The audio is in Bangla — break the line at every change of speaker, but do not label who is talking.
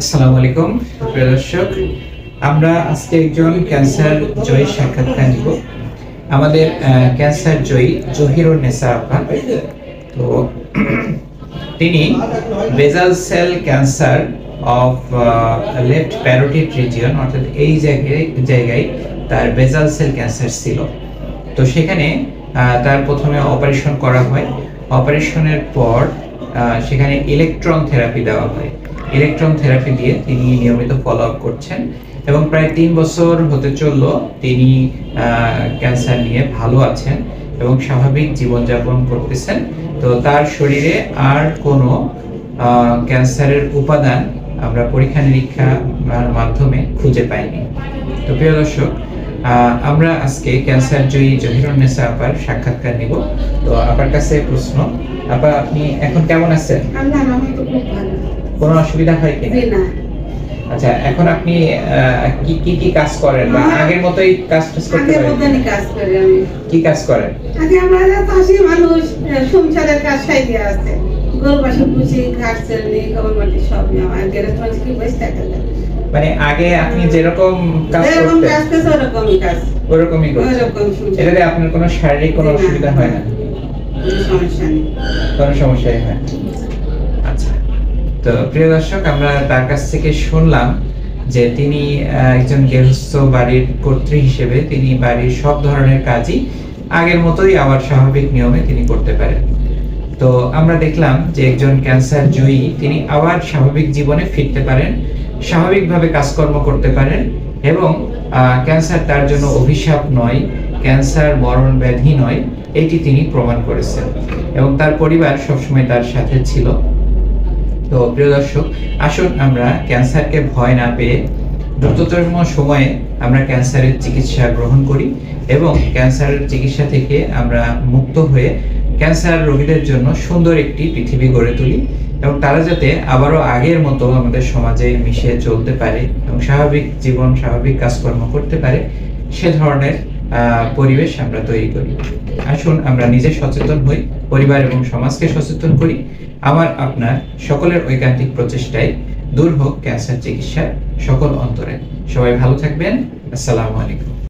আসসালামু আলাইকুম, প্রিয় দর্শক। আমরা আজকে একজন ক্যান্সার জয়ী সাক্ষাৎকার নিব। আমাদের ক্যান্সার জয়ী জহিরুন নেসা আপা তো, তিনি basal cell cancer of left parotid region, অর্থাৎ এই জায়গায় জায়গায় তার বেজাল সেল ক্যান্সার ছিল। তো সেখানে তার প্রথমে অপারেশন করা হয়। অপারেশনের পর সেখানে ইলেকট্রন থেরাপি দেওয়া হয়। ইলেকট্রন থেরাপি দিয়ে তিনি নিয়মিত ফলো আপ করছেন এবং প্রায় তিন বছর হতে চলল তিনি ক্যান্সার নিয়ে ভালো আছেন এবং স্বাভাবিক জীবনযাপন করতেছেন। তো তার শরীরে আর কোনো ক্যান্সারের উপাদান আমরা পরীক্ষা নিরীক্ষার মাধ্যমে খুঁজে পাইনি। তো প্রিয় দর্শক আমরা আজকে ক্যান্সার জয়ী জহিরুন্নেসা আপার সাক্ষাৎকার নিব। তো আপার কাছে প্রশ্ন আপা আপনি এখন কেমন আছেন? কোনো অসুবিধা হয় কি?
না।
আচ্ছা এখন আপনি কি কি কি কাজ করেন? বা আগের মতোই কাজ টাজ করতে পারেন?
কাজ করি আমি।
কি কাজ করেন?
আগে আমরা চাষি মানুষ সংসারের কাজ সাইডে আছে। গরু বাসন পুষি ঘাট চেরনি গোবর মাটি সব নেওয়া। গেলে তোমার কি বসে থাকে
মানে আগে আপনি যেরকম কাজ করতেন
ওরকমই সংসার।
এটাতে আপনার কোনো শারীরিক কোনো অসুবিধা হয় না?
কোনো নেই।
কোনো সমস্যাই হয়। আচ্ছা তো প্রিয় দর্শক আমরা তার কাছ থেকে শুনলাম যে তিনি একজন গৃহস্থ বাড়ির কর্ত্রী হিসেবে তিনি বাড়ির সব ধরনের কাজই আগের মতোই আবার স্বাভাবিক নিয়মে তিনি করতে পারেন। তো আমরা দেখলাম যে একজন ক্যান্সার জয়ী তিনি আবার স্বাভাবিক জীবনে ফিরতে পারেন। স্বাভাবিকভাবে কাজকর্ম করতে পারেন এবং ক্যান্সার তার জন্য অভিশাপ নয়, ক্যান্সার মরণ ব্যাধি নয়, এটি তিনি প্রমাণ করেছেন। এবং তার পরিবার সবসময় তার সাথে ছিল। তো প্রিয় দর্শক, আসুন আমরা ক্যান্সারকে ভয় না পেয়ে দ্রুততম সময়ে আমরা ক্যান্সারের চিকিৎসা গ্রহণ করি এবং ক্যান্সারের চিকিৎসা থেকে আমরা মুক্ত হয়ে ক্যান্সার রোগীদের জন্য সুন্দর একটি পৃথিবী গড়ে তুলি। এবং তারা যাতে আবারও আগের মতো আমাদের সমাজে মিশে চলতে পারে এবং স্বাভাবিক জীবন, স্বাভাবিক কাজকর্ম করতে পারে, সে ধরনের পরিবেশ আমরা তৈরি করি। আসুন আমরা নিজে সচেতন হই, পরিবার এবং সমাজকে সচেতন করি। আমার, আপনার সকলের ঐকান্তিক প্রচেষ্টায় দূর হোক ক্যান্সার চিকিৎসার সকল অন্তরে। সবাই ভালো থাকবেন। আসসালামু আলাইকুম।